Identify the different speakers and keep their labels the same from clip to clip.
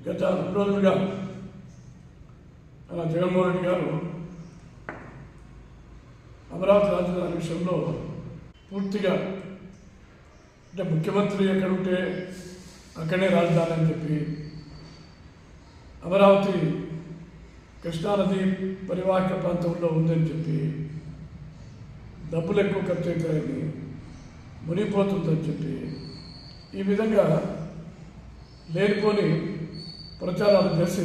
Speaker 1: గత రెండు రోజులుగా అలా జగన్మోహన్ రెడ్డి గారు అమరావతి రాజధాని విషయంలో పూర్తిగా అంటే ముఖ్యమంత్రి ఎక్కడుంటే అక్కడే రాజధాని అని చెప్పి అమరావతి కృష్ణానది పరివాహక ప్రాంతంలో ఉందని చెప్పి డబ్బులు ఎక్కువ ఖర్చు అవుతాయని మునిగిపోతుందని చెప్పి ఈ విధంగా లేనిపోని ప్రచారాలు చేసి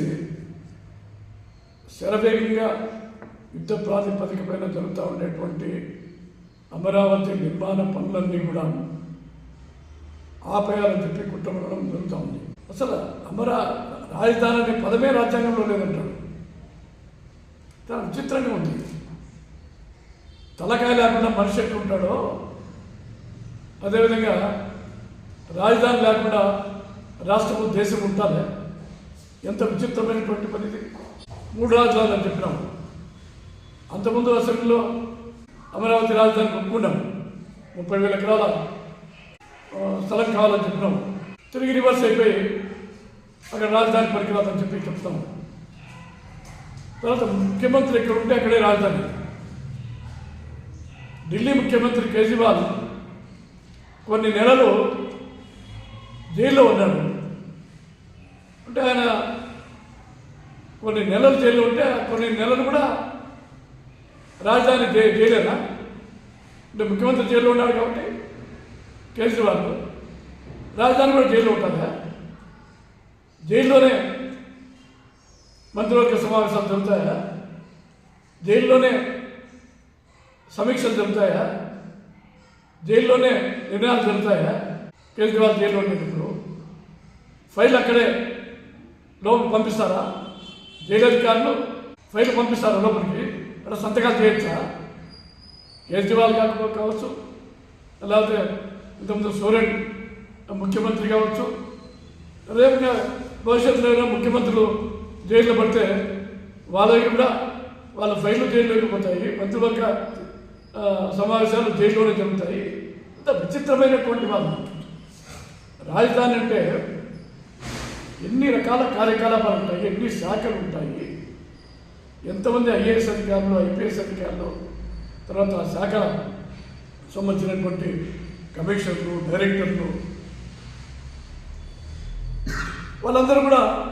Speaker 1: శరవేగంగా యుద్ధ ప్రాతిపదికపైన జరుగుతూ ఉండేటువంటి అమరావతి నిర్మాణ పనులన్నీ కూడా ఆపేయాలని చెప్పి కుట్రపడడం జరుగుతూ ఉంది. అసలు అమరా రాజధాని అనే పదమే రాజ్యాంగంలో లేదంటాడు చాలా విచిత్రంగా ఉంది. తలకాయ లేకుండా మనిషి ఎట్లా ఉంటాడో అదేవిధంగా రాజధాని లేకుండా రాష్ట్రము దేశం ఉంటుందా ఎంత విచిత్రమైనటువంటి పని ఇది మూడు రాజధానులు అని చెప్పినాం. అంతకుముందు అసెంబ్లీలో అమరావతి రాజధాని ఒప్పుకున్నాం ముప్పై వేల ఎకరాల స్థలం కావాలని చెప్పినాం. తిరిగి రివర్స్ అయిపోయి అక్కడ రాజధాని పనికిరాదని చెప్పి చెప్తాం. తర్వాత ముఖ్యమంత్రి ఎక్కడ ఉంటే అక్కడే రాజధాని. ఢిల్లీ ముఖ్యమంత్రి కేజ్రీవాల్ కొన్ని నెలలు జైల్లో ఉన్నాడు. అంటే ఆయన కొన్ని నెలలు జైలు ఉంటే ఆ కొన్ని నెలలు కూడా రాజధాని జై జైలేనా? అంటే ముఖ్యమంత్రి జైల్లో ఉన్నాడు కాబట్టి కేజ్రీవాల్. రాజధాని కూడా జైల్లో ఉంటుందా? జైల్లోనే మంత్రివర్గ సమావేశాలు జరుగుతాయా? జైల్లోనే సమీక్షలు జరుగుతాయా? జైల్లోనే నిర్ణయాలు జరుగుతాయా? కేజ్రీవాల్ జైల్లో ఉండేటప్పుడు ఫైల్ అక్కడే లోపలికి పంపిస్తారా? జైలు అధికారులు ఫైల్ పంపిస్తారా లోపలికి? అక్కడ సంతకాలు చేయొచ్చా? కేజ్రీవాల్ గారు కావచ్చు లేకపోతే ఇంతకుముందు సోరెన్ ముఖ్యమంత్రి కావచ్చు. రేపు భవిష్యత్తులో ఏమైనా ముఖ్యమంత్రులు జైల్లో పడితే వాళ్ళకి కూడా వాళ్ళ ఫైళ్ళు జైల్లోకి పోతాయి. మంత్రివర్గ సమావేశాలు జైల్లోనే జరుగుతాయి. అంత విచిత్రమైనటువంటి వాళ్ళు రాజధాని అంటే ఎన్ని రకాల కార్యకలాపాలు ఉంటాయి ఎన్ని శాఖలు ఉంటాయి? ఎంతమంది ఐఏఎస్ అధికారులు ఐపీఎస్ అధికారులు? తర్వాత ఆ శాఖ సంబంధించినటువంటి కమిషనర్లు డైరెక్టర్లు? వాళ్ళందరూ కూడా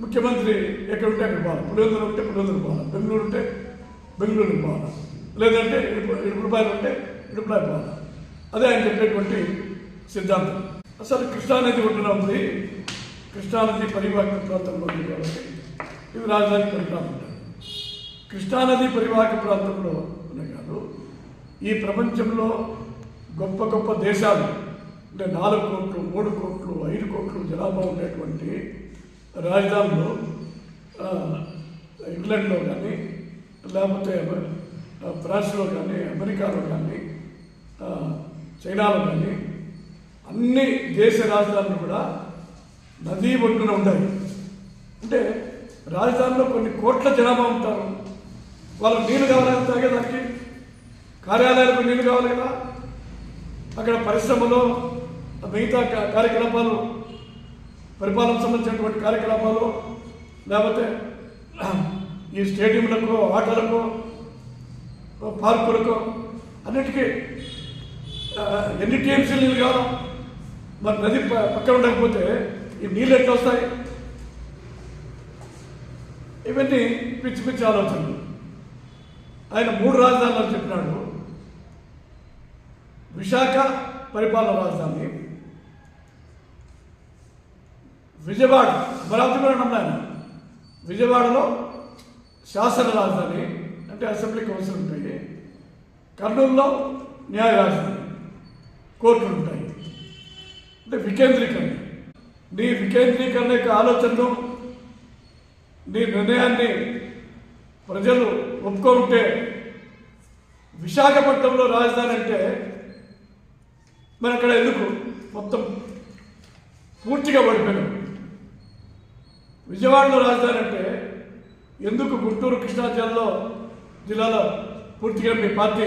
Speaker 1: ముఖ్యమంత్రి ఎక్కడ ఉంటే అక్కడ పోవాలి. పులివెందులు ఉంటే పులివెందులు పోవాలి. బెంగళూరు ఉంటే బెంగళూరుకి పోవాలి. లేదంటే ఇడుపు ఇడుపులపాయలు ఉంటే ఇడుపులాయ పోవాలి. అదే ఆయన చెప్పేటువంటి సిద్ధాంతం. అసలు కృష్ణానది ఒడ్డున ఉంది. కృష్ణానది పరివాహక ప్రాంతంలో ఉంది కాబట్టి ఇవి రాజధాని పరిపాలన ఉంటాయి కృష్ణానది పరివాహక ప్రాంతంలో ఉన్నాయి కాదు ఈ ప్రపంచంలో గొప్ప గొప్ప దేశాలు అంటే నాలుగు కోట్లు మూడు కోట్లు ఐదు కోట్లు జనాభా ఉండేటువంటి రాజధానులు ఇంగ్లాండ్లో కానీ లేకపోతే ఫ్రాన్స్లో కానీ అమెరికాలో కానీ చైనాలో కానీ అన్ని దేశ రాజధానులు కూడా నదీ ఒడ్డున ఉంటాయి అంటే రాజధానిలో కొన్ని కోట్ల జనాభా ఉంటారు. వాళ్ళకి నీళ్ళు కావాలి తాగేదానికి కార్యాలయాలకు నీళ్ళు కావాలి కదా. అక్కడ పరిశ్రమలో మిగతా కార్యకలాపాలు పరిపాలన సంబంధించినటువంటి కార్యకలాపాలు లేకపోతే ఈ స్టేడియంలకు ఆటలకు పార్కులకు అన్నిటికీ ఎన్ని టీఎంసీలు నీళ్ళు కావాలి మరి నది పక్కన ఉండకపోతే ఈ నీళ్ళు ఎట్లా వస్తాయి? ఇవన్నీ పిచ్చి పిచ్చి ఆలోచనలు. ఆయన మూడు రాజధానులు అని చెప్పినాడు. విశాఖ పరిపాలన రాజధాని. విజయవాడ అమరావతి కూడా విజయవాడలో శాసన రాజధాని అంటే అసెంబ్లీ కౌన్సిల్ ఉంటాయి. కర్నూలులో న్యాయ రాజధాని. కోర్టులు ఉంటాయి. అంటే వికేంద్రీకరణ. నీ వికేంద్రీకరణ యొక్క ఆలోచనను నీ నిర్ణయాన్ని ప్రజలు ఒప్పుకుంటే విశాఖపట్నంలో రాజధాని అంటే మరి అక్కడ ఎందుకు? మొత్తం పూర్తిగా పడిపోయాం విజయవాడలో రాజధాని అంటే ఎందుకు గుంటూరు కృష్ణా జిల్లాలో జిల్లాలో పూర్తిగా మీ పార్టీ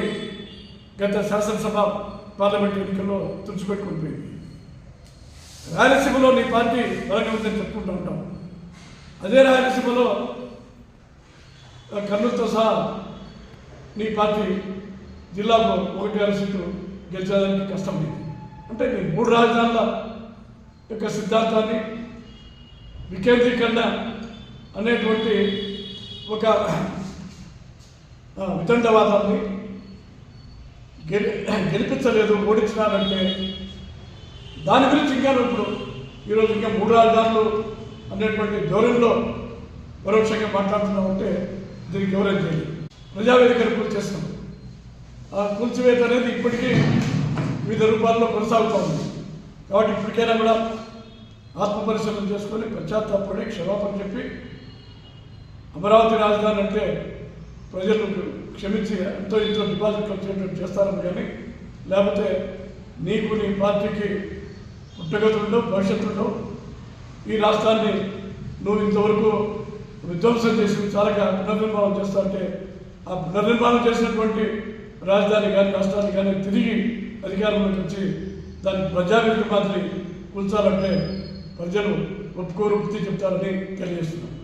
Speaker 1: గత శాసనసభ పార్లమెంట్ ఎన్నికల్లో తుడిచిపెట్టుకుని పోయింది? రాయలసీమలో నీ పార్టీ బలంగా ఉందని చెప్పుకుంటూ ఉంటాం. అదే రాయలసీమలో కర్నూలుతో సహా నీ పార్టీ జిల్లాకు ఒకటి ఆరు సీట్లు కష్టం కష్టమైంది అంటే నీ మూడు రాజధానుల యొక్క సిద్ధాంతాన్ని వికేంద్రీకరణ అనేటువంటి ఒక వితండవాదాన్ని గెలి గెలిపించలేదు ఓడించినారంటే దాని గురించి ఇంకా ఇప్పుడు ఈరోజు ఇంకా మూడు రాజధానులు అనేటువంటి ధోరణిలో పరోక్షంగా మాట్లాడుతున్నామంటే దీనికి ఎవరైనా చేయాలి ప్రజావేదికను కూల్చేస్తాం. ఆ కూల్చివేత అనేది ఇప్పటికీ వివిధ రూపాల్లో కొనసాగుతూ ఉంది. కాబట్టి ఇప్పటికైనా కూడా ఆత్మపరిశీలన చేసుకొని పశ్చాత్తాపడి క్షమాపణ చెప్పి అమరావతి రాజధాని అంటే ప్రజలు క్షమించి ఎంతో ఇంతో డిపాజిట్లు వచ్చేటట్టు చేస్తారని కానీ లేకపోతే నీకు నీ పార్టీకి పుట్టగతుల్లో భవిష్యత్తులో ఈ రాష్ట్రాన్ని నువ్వు ఇంతవరకు విధ్వంసం చేసి చాలా పునర్నిర్మాణం చేస్తా అంటే ఆ పునర్నిర్మాణం చేసినటువంటి రాజధాని కానీ రాష్ట్రాన్ని కానీ తిరిగి అధికారంలోకి వచ్చి దాన్ని ప్రజాభివృద్ధి మాదిరి కూల్చాలంటే ప్రజలు ఒప్పుకోరు బుద్ధి చెప్తారని తెలియజేస్తున్నాను.